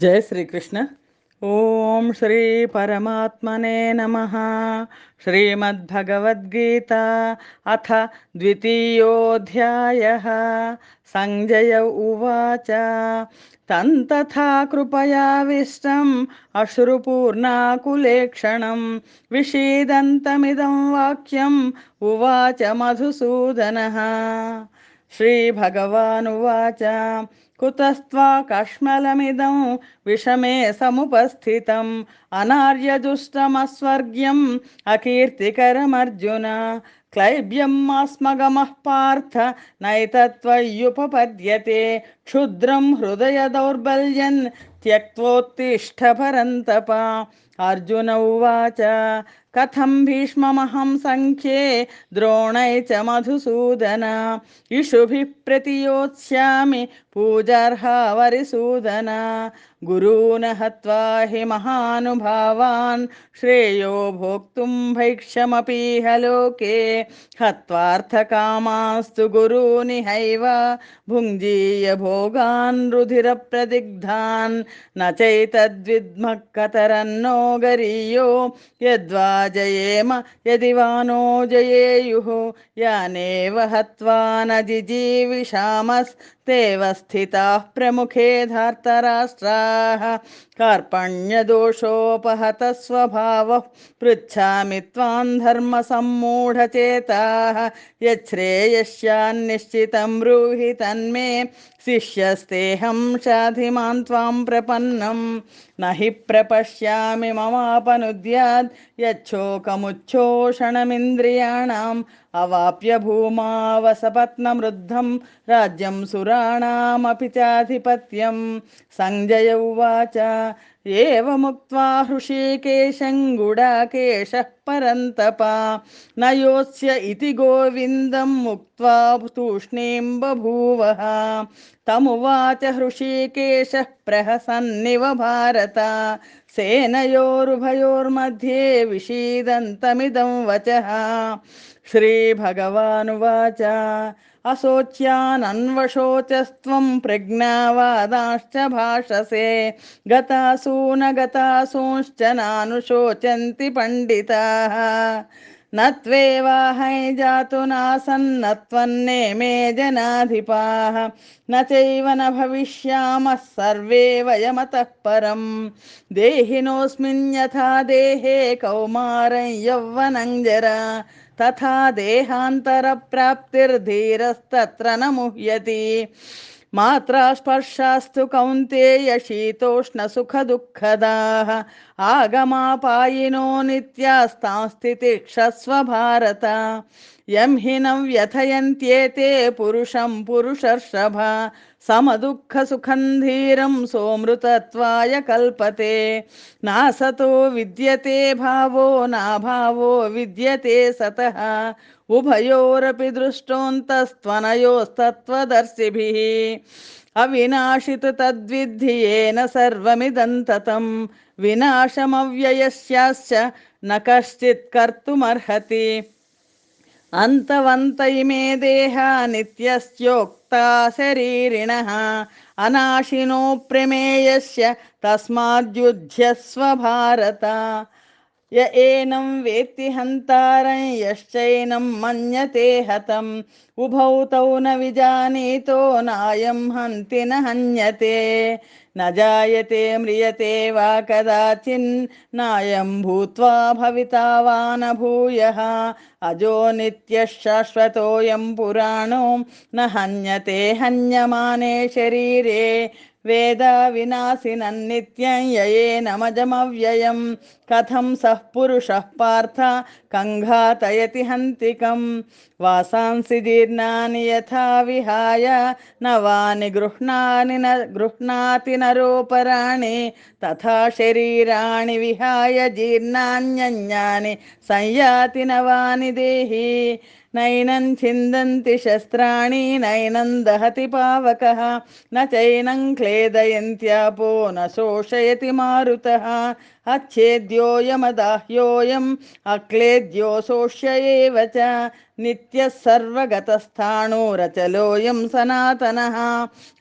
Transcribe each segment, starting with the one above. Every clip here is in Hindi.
जय श्री कृष्ण ओम श्री परमात्मने नमः. श्रीमद्भगवद्गीता अथ द्वितीयोऽध्यायः. सञ्जय उवाच. तं तथा कृपयाविष्टम् अश्रुपूर्णाकुलेक्षणं विषीदन्तमिदं वाक्यम् उवाच मधुसूदनः. श्रीभगवानुवाच। कुतस्त्वा कश्मलमिदं विषमे समुपस्थितम्। अनार्यजुष्टमस्वर्ग्यम् अकीर्तिकरमर्जुन। क्लैब्यमास्मगमः पार्थ नैतत्त्वय्युपपद्यते क्षुद्रं हृदयदौर्बल्यन् त्यक्त्वोत्तिष्ठ परन्तप अर्जुन उवाच కథం భీష్మమహం సంఖ్యే ద్రోణై చ మధుసూదన. ఇషుభి ప్రతియోత్స్యామి పూజార్హ వరిసూదన గురూన హత్వా హి మహానుభావాన్ శ్రేయో భోక్తుం భైక్షమపీహ లోకే హత్వార్థకామాస్తు గురూని హైవ భుంజీయ భోగాన్ రుధిర ప్రదిగ్ధాన్ నచైతద్విద్మక్కతరన్నో గరీయో యద్వా यदि वा नो जयेयुः यानेव हत्वा न जिजीविषामस्तेव स्थिताः प्रमुखे धार्तराष्ट्राः। कार्पण्यदोषोपहतः स्वभावः पृच्छामि त्वां धर्मसम्मूढचेताः। यच्छ्रेयस्यान्निश्चितं ब्रूहि तन्मे शिष्यस्तेऽहं शाधिमां त्वां प्रपन्नं। न हि प्रपश्यामि ममापनुद्याद् यच्छोकमुच्छोषणमिन्द्रियाणाम् अवाप्य भूमा वसपत्नमृद्धं राज्यं सुराणामपि चाधिपत्यं सञ्जय उवाच एवमुक्त्वा हृषीकेशं गुडाकेशः परन्तप न योत्स्य इति गोविन्दम् उक्त्वा बभूवः तमुवाच हृषीकेशः प्रहसन्निव भारत। सेनयोरुभयोर्मध्ये विषीदन्तमिदं वचः। श्रीभगवानुवाच असोच्यानन्वशोचस्त्वं प्रज्ञावादाश्च भाषसे। गतासून गतासूंश्च नानुशोचन्ति पण्डिताः। न त्वेवाहै जातु नासन्न त्वन्नेमे जनाधिपाः। न चैव न भविष्यामः, सर्वे वयमतः परं देहिनोऽस्मिन् यथा देहे कौमारं यौवनं जरा तथा देहान्तरप्राप्तिर्धीरस्तत्र न मुह्यति। मात्रा स्पर्शास्तु कौन्तेय शीतोष्णसुखदुःखदाः। आगमापायिनो नित्यास्तां स्थितिक्षस्व भारत। यं हि न व्यथयन्त्येते पुरुषं पुरुषर्षभ। సమదుఃఖసుఖం ధీరం సోమృతత్వాయ కల్పతే. నాసతో విద్యతే భావో నాభావో విద్యతే సత. ఉభయోరపి దృష్టోంతస్త్వనయోస్తత్వదర్శిభిः. అవినాశిత తద్విద్ధి ఏన సర్వమిదంతతం. వినాశమవ్యయశ్యాశ్చ న కశ్చిత్ కర్తుమర్హతి. అంతవంత ఇమే దేహ నిత్యస్యోక్తా శరీరిణ అనాశినో ప్రమేయస్య తస్మాద్యుధ్యస్వ భారత య ఏనం వేత్తి హంతారం యశ్చైనం మన్యతే హతం ఉభౌ తౌ న విజానీతో నాయం హంతి న హన్యతే న జాయతే మ్రియతే వా కదాచిన్ నాయం భూత్వా భవితా వా న భూయ అజో నిత్యశాశ్వతోయం పురాణో న హన్యతే హన్యమానే శరీరే వేద వినాశినం నిత్యం యయే నమజమవ్యయం. కథం సః పురుష పార్థ కంఘాతయతి హంతికం. వాసాంసి జీర్ణాని యథా విహాయ నవాని గృహ్ణాని గృహ్ణాతి నరోపరాణి తథా శరీరాణి విహాయ జీర్ణాన్యన్యాని సంయాతి నవాని దేహి. नैनं छिन्दन्ति शस्त्राणि नैनं दहति पावकः न चैनं क्लेदयन्त्यापो न शोषयति मारुतः अच्छेद्योऽयमदाह्योऽयम् अक्लेद्यो शोष्य एव च नित्यः सर्वगतस्थाणुरचलोऽयं सनातनः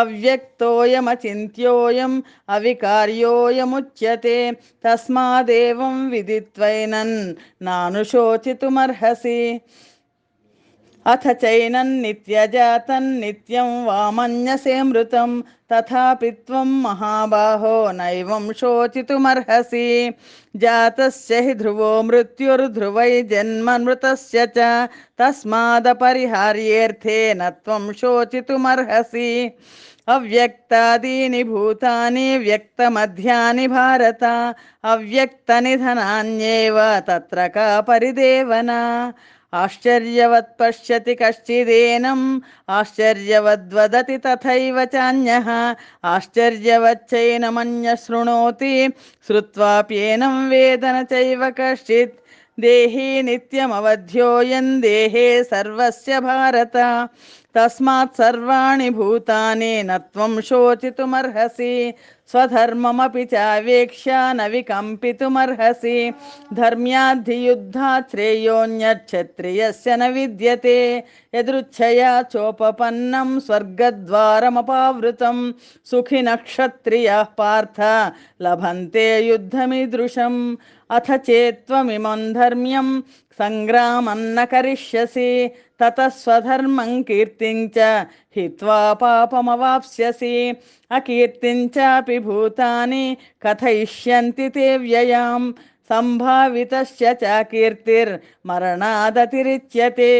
अव्यक्तोऽयमचिन्त्योऽयम् अविकार्योऽयमुच्यते तस्मादेवं विदित्वैनन् नानुशोचितुमर्हसि अथ चैनन्नित्यजातन्नित्यं वामन्यसेमृतं तथापि त्वं महाबाहो नैवं शोचितुमर्हसि जातस्य हि ध्रुवो मृत्युर्ध्रुवै जन्ममृतस्य च तस्मादपरिहार्येऽर्थे न त्वं शोचितुमर्हसि अव्यक्तादीनि भूतानि व्यक्तमध्यानि भारत अव्यक्तनिधनान्येव तत्र का परिदेवना आश्चर्यवत् पश्यति कश्चिदेनम् आश्चर्यवद्वदति तथैव चान्यः आश्चर्यवच्चैनमन्यः शृणोति श्रुत्वाप्येनं वेद न चैव कश्चित् देही नित्यमवध्योऽयन् देहे सर्वस्य भारत। तस्मात् सर्वाणि भूतानि न त्वं शोचितुमर्हसि। स्वधर्ममपि चावेक्ष्य न विकम्पितुमर्हसि। धर्म्याद्धियुद्धात् श्रेयोऽन्यच्छत्रियस्य न विद्यते। यदृच्छया चोपपन्नं स्वर्गद्वारमपावृतं सुखिनः क्षत्रियाः पार्थ, लभन्ते युद्धमीदृशम्। अथ चेत्त्वमिमं धर्म्यं सङ्ग्रामं न करिष्यसि ततः स्वधर्मं कीर्तिं च हित्वा पापमवाप्स्यसि। अकीर्तिं चापि भूतानि कथयिष्यन्ति ते व्ययां सम्भावितस्य च कीर्तिर्मरणादतिरिच्यते।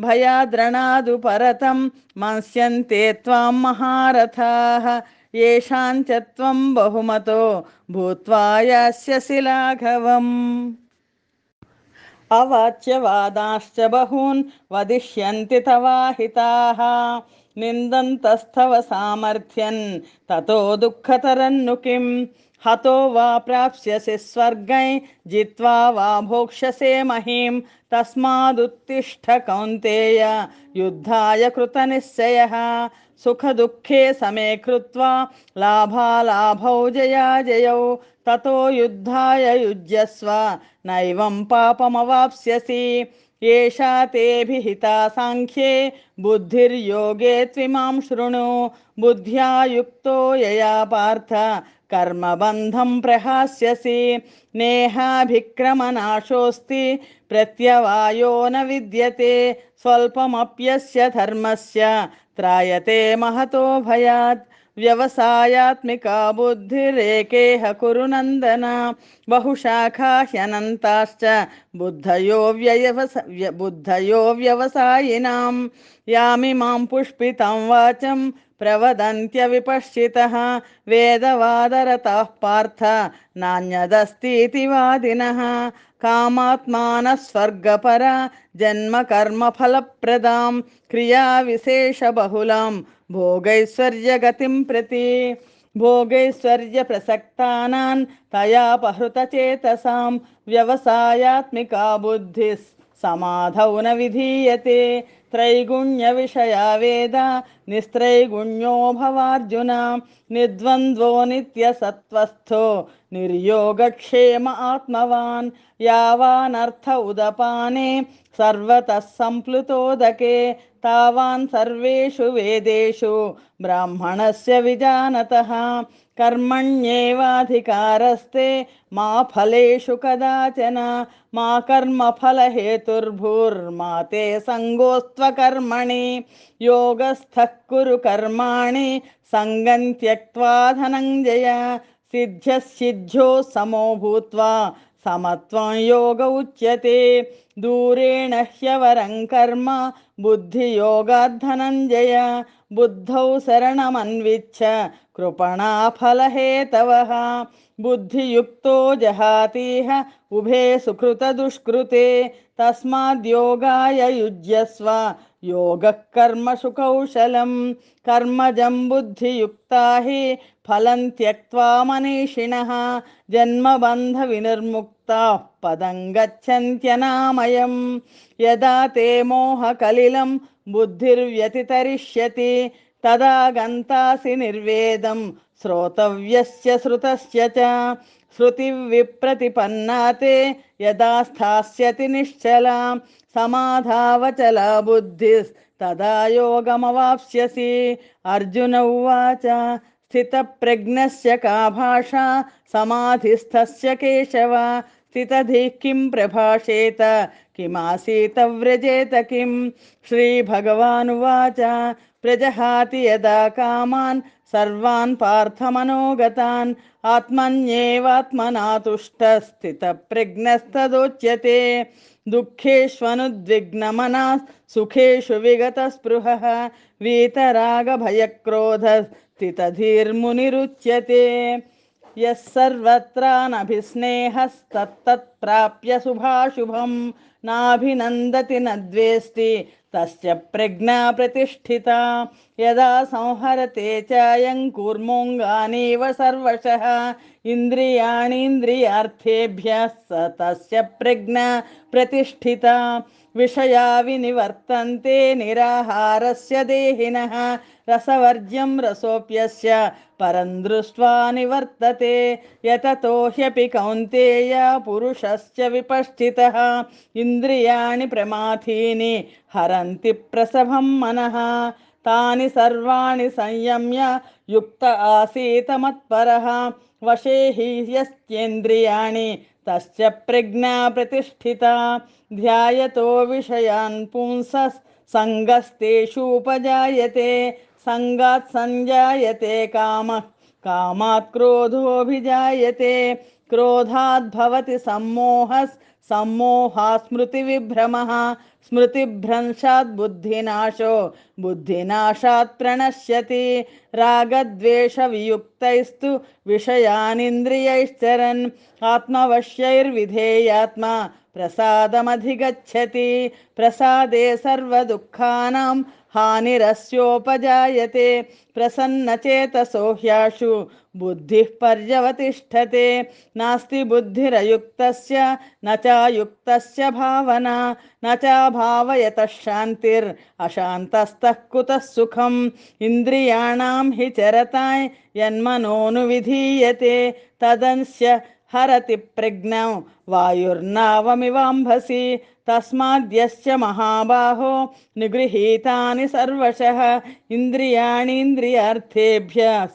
भयाद्रणादु परतं मंस्यन्ते त्वां महारथाः। ఏషాంత్యత్వం బహుమతో భూత్వాయస్యసి లాఘవం అవాచ్యవాదాశ్చ బహూన్ వదిష్యంతి తవాహితాః నిందంతస్థవ సామర్థ్యన్ తతో దుఃఖతరన్ను కిం हतो वा प्राप्स्यसि स्वर्गै, जित्वा वा भोक्ष्यसे महीं तस्मादुत्तिष्ठ कौन्तेय, युद्धाय कृतनिश्चयः। सुखदुःखे समे कृत्वा लाभालाभौ जयाजयौ ततो युद्धाय युज्यस्व, नैवं पापमवाप्स्यसि। एषा ते विहिता साङ्ख्ये बुद्धिर्योगे त्विमां शृणु। बुद्ध्या युक्तो यया पार्थ, कर्मबन्धं प्रहास्यसि। नेहाभिक्रमनाशोऽस्ति, प्रत्यवायो न विद्यते, स्वल्पमप्यस्य धर्मस्य, त्रायते महतो भयात्। व्यवसायात्मिका बुद्धिरेकेह कुरु नन्दन बहुशाखा ह्यनन्ताश्च बुद्धयो व्यवस व्य- बुद्धयो व्यवसायिनां यामिमां पुष्पितं वाचं प्रवदन्त्यविपश्चितः वेदवादरताः पार्थ नान्यदस्तीति वादिनः कामात्मानः जन्मकर्मफलप्रदां क्रियाविशेषबहुलां भोगैश्वर्यगतिं प्रति भोगैश्वर्यप्रसक्तानां तयापहृतचेतसां व्यवसायात्मिका बुद्धिः समाधौ न विधीयते। त्रैगुण्यविषया वेद निस्त्रैगुण्यो भवार्जुन, निर्द्वन्द्वो नित्यसत्त्वस्थो निर्योगक्षेम आत्मवान् यावानर्थ उदपाने सर्वतः सम्प्लुतोदके तावान् सर्वेषु वेदेषु ब्राह्मणस्य विजानतः कर्मण्येवाधिकारस्ते मा फलेषु कदाचन मा कर्मफलहेतुर्भूर्मा ते सङ्गोऽस्त्वकर्मणि योगस्थः कुरु कर्माणि सङ्गं त्यक्त्वा धनञ्जय सिद्ध्यसिद्ध्यो समो भूत्वा समत्वं योग उच्यते। दूरेण ह्यवरं कर्म बुद्धियोगाद्धनञ्जय। बुद्धौ शरणमन्विच्छ कृपणाफलहेतवः बुद्धियुक्तो जहातीह, उभे सुकृतदुष्कृते तस्माद्योगाय युज्यस्व। योगः कर्मसु कौशलं कर्मजं बुद्धियुक्ता हि फलं त्यक्त्वा मनीषिणः। जन्मबन्धविनिर्मुक्ता मुक्ताः पदं गच्छन्त्यनामयम् यदा ते मोहकलिलं बुद्धिर्व्यतितरिष्यति तदा गन्तासि निर्वेदं श्रोतव्यस्य श्रुतस्य च श्रुतिविप्रतिपन्ना ते यदा स्थास्यति निश्चला समाधावचला बुद्धिस्तदा योगमवाप्स्यसि अर्जुन उवाच स्थितप्रज्ञस्य का भाषा समाधिस्थस्य केशव स्थितधिः किं प्रभाषेत, किमासीत व्रजेत किं? श्रीभगवानुवाच, प्रजहाति यदा कामान्, सर्वान् पार्थमनोगतान् आत्मन्येवात्मना तुष्टस्थितप्रज्ञस्तदोच्यते दुःखेष्वनुद्विग्नमना सुखेषु विगतस्पृहः, वीतरागभयक्रोधस्थितधीर्मुनिरुच्यते। यः सर्वत्रानभिस्नेहस्तत्तत्प्राप्य शुभाशुभं। नाभिनन्दति न द्वेष्टि, तस्य प्रज्ञा प्रतिष्ठिता। यदा संहरते चायं कूर्मोऽङ्गानीव सर्वशः। इन्द्रियाणीन्द्रियार्थेभ्यः स तस्य प्रज्ञा प्रतिष्ठिता। విషయా వినివర్తంతే నిరాహారస్య దేహిన రసవర్జ్యం రసోప్యస్య పరం దృష్ట్వా నివర్తతే యతతో హ్యపి కౌంతేయ పురుషశ్చ విపశ్చిత ఇంద్రియాణి ప్రమాథీని హరంతి ప్రసవం మనః తాని సర్వాణి సంయమ్య యుక్త ఆసీత మత్పర వశే तस्य प्रज्ञा प्रतिष्ठिता। ध्यायतो विषयान् पुंसः सङ्गस्तेषूपजायते सङ्गात् सञ्जायते कामः कामात् क्रोधोऽभिजायते। क्रोधात् भवति सम्मोहः विभ्रम स्मृतिविभ्रमः स्मृतिभ्रंशात् बुद्धिनाशो। बुद्धिनाशात् प्रणश्यति। रागद्वेषवियुक्तैस्तु विषयानिन्द्रियैश्चरन्। आत्मवश्यैर्विधेयात्मा। प्रसादमधिगच्छति। प्रसादे सर्वदुःखानां हानिरस्योपजायते। प्रसन्नचेतसो ह्याशु बुद्धिः पर्यवतिष्ठते। नास्ति बुद्धिरयुक्तस्य, न चायुक्तस्य भावना। न चाभावयतः शान्तिरशान्तस्तः कुतः सुखम्। इन्द्रियाणां हि चरताय यन्मनोनुविधीयते तदंस्य हरति प्रज्ञौ वायुर्नावमिवाम्भसि। तस्माद्यस्य महाबाहो निगृहीतानि सर्वशः इन्द्रियाणीन्द्रियार्थेभ्यः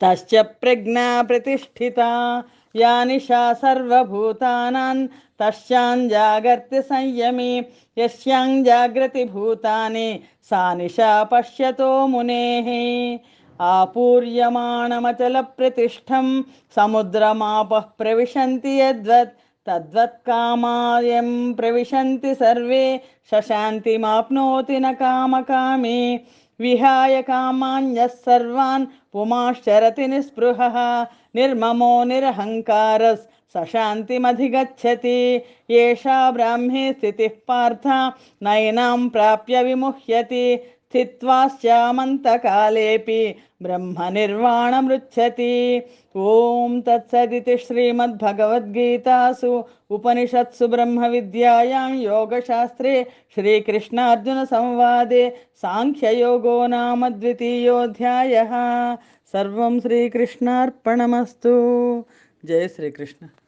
तस्य प्रज्ञा प्रतिष्ठिता। या निशा सर्वभूतानां तस्यां जागर्ति संयमी। यस्यां जागृति भूतानि। सा निशा पश्यतो मुनेः। आपूर्यमाणमचलप्रतिष्ठं समुद्रमापः प्रविशन्ति यद्वत् तद्वत्कामायं प्रविशन्ति सर्वे, शशान्तिमाप्नोति न कामकामी, विहाय कामान्यः सर्वान् पुमाश्चरति निःस्पृहः, निर्ममो निरहङ्कारस् स शान्तिमधिगच्छति एषा ब्राह्मी स्थितिः पार्थ नयनां प्राप्य विमुह्यति स्थित्वा स्यामन्तकालेऽपि ब्रह्मनिर्वाणमृच्छति ॐ तत्सदिति श्रीमद्भगवद्गीतासु उपनिषत्सु ब्रह्मविद्यायां योगशास्त्रे श्रीकृष्णार्जुनसंवादे साङ्ख्ययोगो नाम द्वितीयोऽध्यायः। सर्वं श्रीकृष्णार्पणमस्तु। जय श्रीकृष्ण।